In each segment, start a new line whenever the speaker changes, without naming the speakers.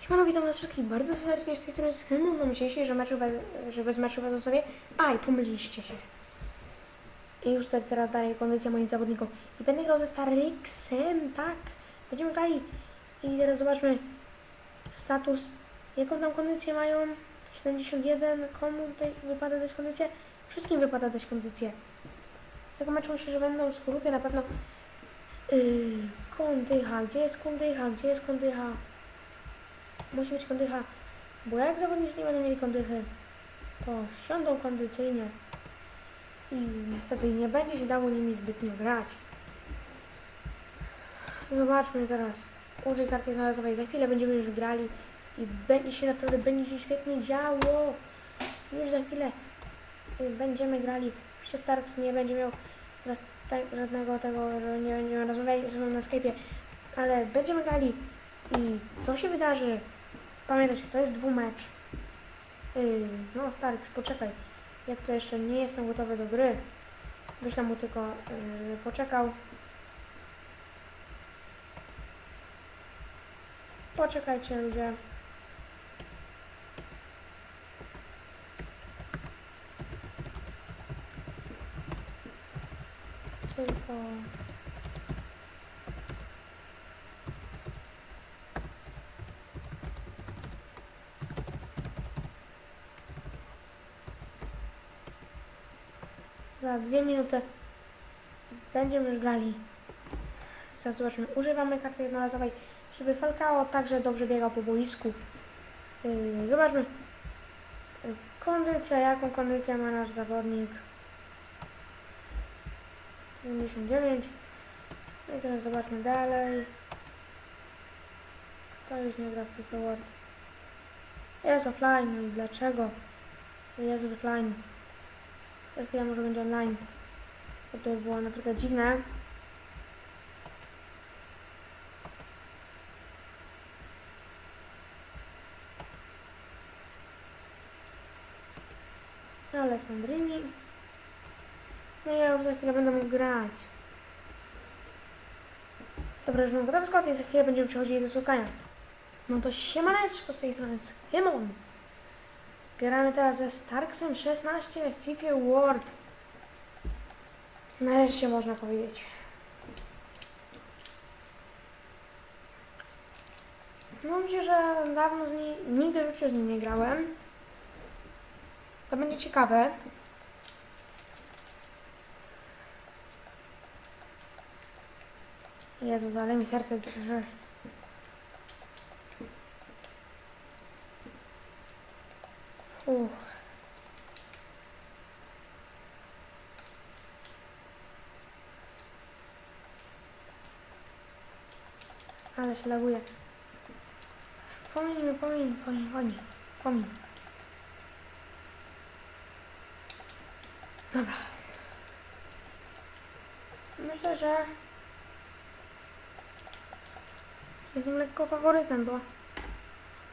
Siemano, witam was wszystkich bardzo serdecznie z tej strony Schymon. No myśleliście, że, meczu bez, że bez meczu bez sobie? Aj, pomyliliście się. I już te- teraz daję kondycję moim zawodnikom. I będę grał ze Starlixem, tak? Będziemy grali. I teraz zobaczmy status. Jaką tam kondycję mają? 71. Komu tutaj wypada dać kondycję? Wszystkim wypada dać kondycję. Z tego meczu myślę, że będą skróty na pewno. Yy, kondycha, gdzie jest kondycha? Gdzie jest kondycha? Musi być kondycha, bo jak zawodnicy nie będą mieli kondychy, to siądą kondycyjnie i niestety nie będzie się dało nimi zbytnio grać. Zobaczmy zaraz. Użyj karty jednorazowej. Za chwilę będziemy już grali i będzie się naprawdę będzie się świetnie działo. Już za chwilę y, będziemy grali. Oczywiście Starks nie będzie miał żadnego tego, nie będziemy rozmawiali ze sobą na Skype'ie, ale będziemy grali i co się wydarzy? Pamiętajcie, to jest dwumecz. Yy, no, Starks, poczekaj. Ja tutaj jeszcze nie jestem gotowy do gry. Wyślę mu tylko yy, poczekał. Poczekajcie, ludzie. Tylko... dwie minuty będziemy już grali. Zaraz zobaczymy. Używamy karty jednorazowej, żeby Falcao także dobrze biegał po boisku. Yy, zobaczmy. Kondycja, jaką kondycję ma nasz zawodnik. 99. No i teraz zobaczmy dalej. Kto już nie gra w FIFA World? Jest offline, no i dlaczego? Jest offline. Za chwilę może będzie online. Bo to by było naprawdę dziwne. Ale Sandrini. No ja już za chwilę będę mógł grać. Dobra, już mam gotowy skład i za chwilę będziemy przechodzili do słuchania. No to siemaneczko z tej strony z Hymon. Gramy teraz ze Starksem 16 w FIFA World. Nareszcie można powiedzieć. No myślę, że dawno z nim, nigdy w życiu z nim nie grałem. To będzie ciekawe. Jezu, ale mi serce drży. Uff. Ale się laguje. Pomiń, pomiń, pomiń, pomiń, pomiń. Dobra. Myślę, że jestem lekko faworytem, bo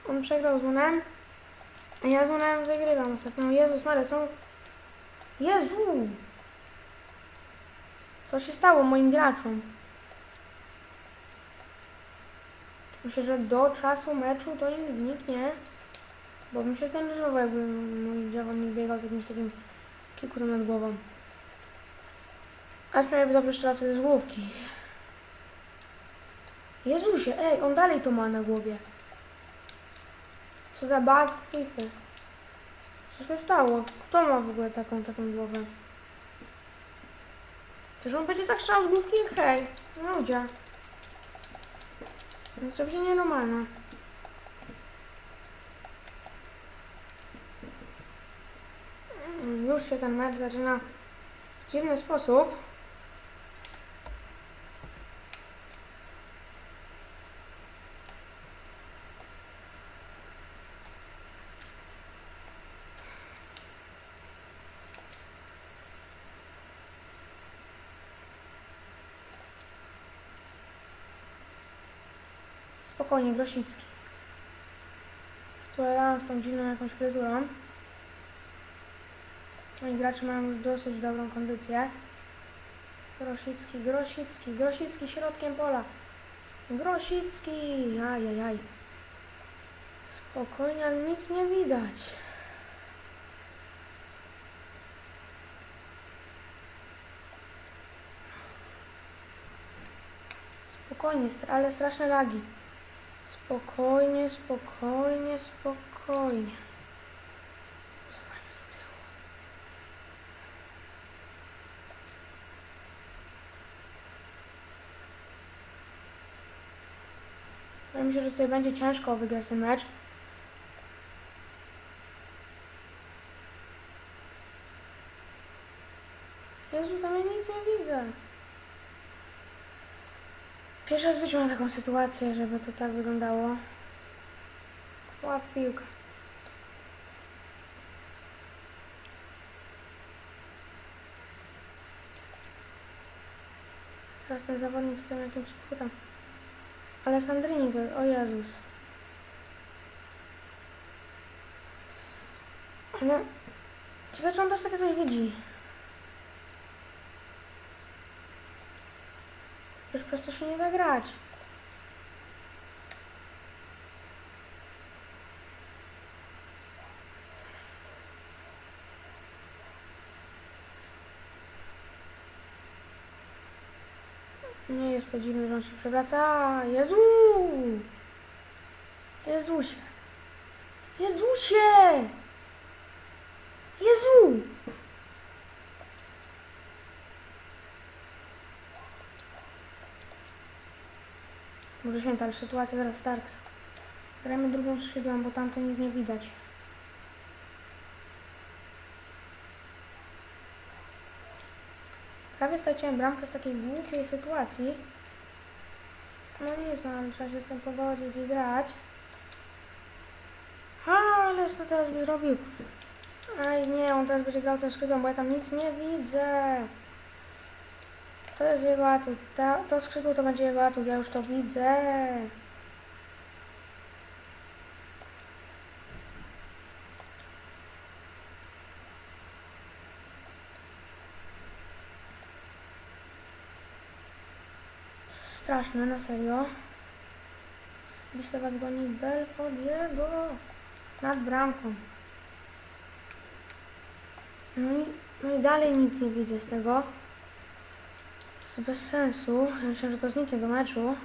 on przegrał z Unem, a ja z Unem wygrywam ostatnio. Jezus Maria, co? Jezu! Co się stało moim graczom? Myślę, że do czasu meczu to im zniknie, bo bym się zdenerwował, jakby mój zawodnik biegał z jakimś takim kiku nad głową. A przynajmniej dobrze strzelał wtedy z główki. Jezusie, ej, on dalej to ma na głowie. Co za bug FIFA. Co się stało? Kto ma w ogóle taką, taką głowę? Czyż on będzie tak strzelał z główki? Hej, no. To będzie nienormalne. Mm, Już się ten mecz zaczyna w dziwny sposób. Spokojnie, Grosicki. Z tą dziwną jakąś fryzurą. Moi gracze mają już dosyć dobrą kondycję. Grosicki, Grosicki, Grosicki środkiem pola. Grosicki, ajajaj. Spokojnie, ale nic nie widać. Spokojnie, ale straszne lagi. Spokojnie, spokojnie, spokojnie. Cofajmy do tyłu. Wydaje że tutaj będzie ciężko wygrać ten mecz. Jezu, tam ja nic nie widzę. Pierwszy raz wyczułam taką sytuację, żeby to tak wyglądało. Łap piłkę. Teraz ten zawodnik tym jakimś putam. Ale Sandrini to o Jezus. Ale ciekawe, czy on też takie coś widzi. Już przez to się nie da grać. Nie jest to dziwne, że on się przewraca. Jezu! Jezusie! Jezusie! Jezu! Może święta, ale sytuacja teraz Starksa. Grajmy drugą skrzydłą, bo tamto nic nie widać. Prawie straciłem bramkę z takiej głupiej sytuacji. No nic, no ale trzeba się z tym pogodzić i grać. Ha, ależ to teraz by zrobił. Aj nie, on teraz będzie grał tym skrzydłem, bo ja tam nic nie widzę. To jest jego atut. Ta, to skrzydło to będzie jego atut, ja już to widzę. Straszne, na serio. Bislewa goni Belfodiego nad bramką. No i, no i dalej nic nie widzę z tego. To bez sensu. Ja myślę, że to zniknie do meczu.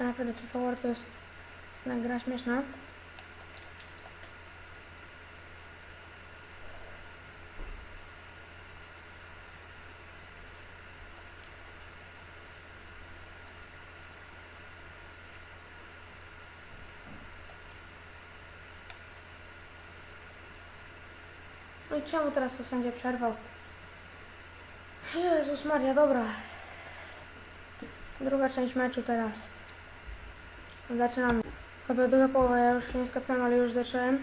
A naprawdę FIFA War to jest, jest gra śmieszna. No i czemu teraz to sędzia przerwał? Jezus Maria, dobra. Druga część meczu teraz. Zaczynamy. Chyba druga połowa, ja już się nie skapnąłem, ale już zacząłem.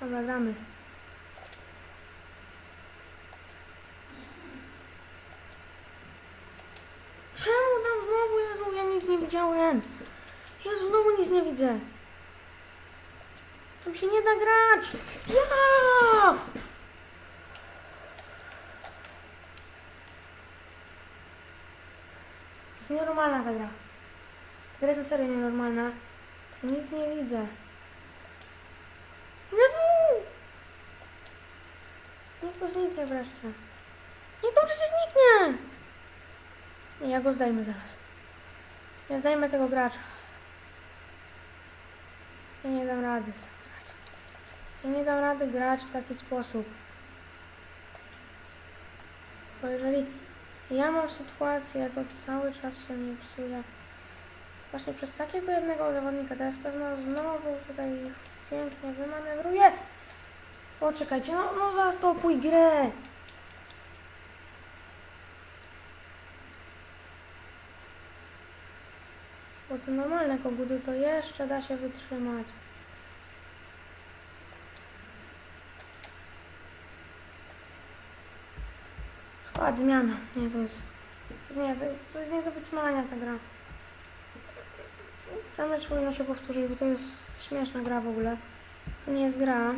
Dobra, gramy. Czemu tam znowu, Jezu, ja nic nie widziałem. Jezu, znowu nic nie widzę. Tam się nie da grać. Ja! To jest nienormalna ta gra. Ta gra jest na serio nienormalna. Nic nie widzę. Jezu! Niech to zniknie wreszcie. Niech to przecież zniknie! Nie, ja go zdejmę zaraz. Ja zdejmę tego gracza. Ja nie dam rady. Nie dam rady grać w taki sposób. Bo jeżeli ja mam sytuację, to cały czas się mnie psuje. Właśnie przez takiego jednego zawodnika. Teraz pewno znowu tutaj pięknie wymanewruje. O, czekajcie, no, no zastopuj grę. Bo te normalne koguty to jeszcze da się wytrzymać. Skład zmiana. Nie, to jest... To jest nie, to, to jest nie do wytrzymania ta gra. Ten mecz powinno się powtórzyć, bo to jest śmieszna gra w ogóle. To nie jest gra.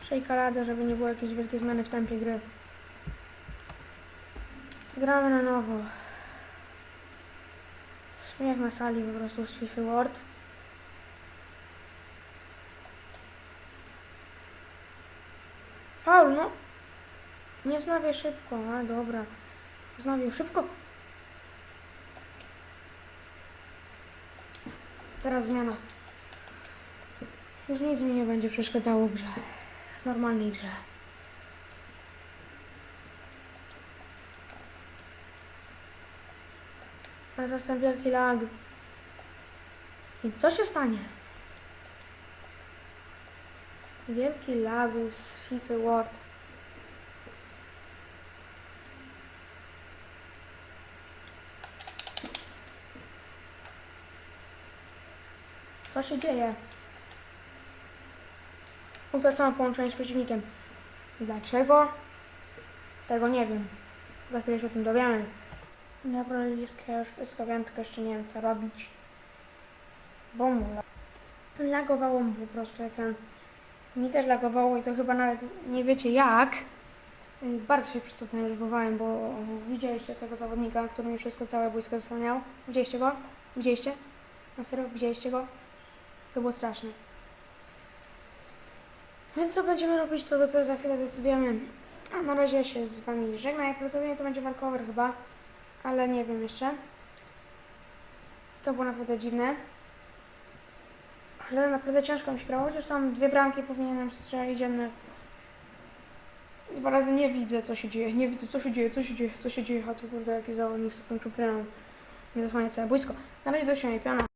Przejkaladę, żeby nie było jakieś wielkie zmiany w tempie gry. Gramy na nowo. Śmiech na sali po prostu z FIFA World. Faul, no. Nie wznawiaj szybko, a dobra. Wznawił szybko. Teraz zmiana. Już nic mi nie będzie przeszkadzało w grze. W normalnej grze. Teraz ten wielki lag. I co się stanie? Wielki lagus FIFA World. Co się dzieje? Utracono połączenie z przeciwnikiem. Dlaczego? Tego nie wiem. Za chwilę się o tym dowiemy. Dobra, listkę już wszystko wiem, tylko jeszcze nie wiem co robić. Bo mu la- lagowało mu po prostu ekran. Mi też lagowało i to chyba nawet nie wiecie jak. I Bardzo się przez to denerwowałem, bo widzieliście tego zawodnika, który mi wszystko całe boisko zasłaniał. Widzieliście go? Widzieliście? Na serio? Widzieliście go? To było straszne. Więc co będziemy robić, to dopiero za chwilę zdecydujemy. A na razie się z Wami żegnam. Jak prawdopodobnie to będzie walkover chyba, ale nie wiem jeszcze. To było naprawdę dziwne. Ale naprawdę ciężko mi się grało, chociaż tam dwie bramki powinienem strzelić dziennie. Dwa razy nie widzę, co się dzieje. Nie widzę, co się dzieje, co się dzieje, co się dzieje. A tu kurde, jaki zawodnik z taką czupryną. Nie zasłania całe boisko. Na razie do siebie, piana.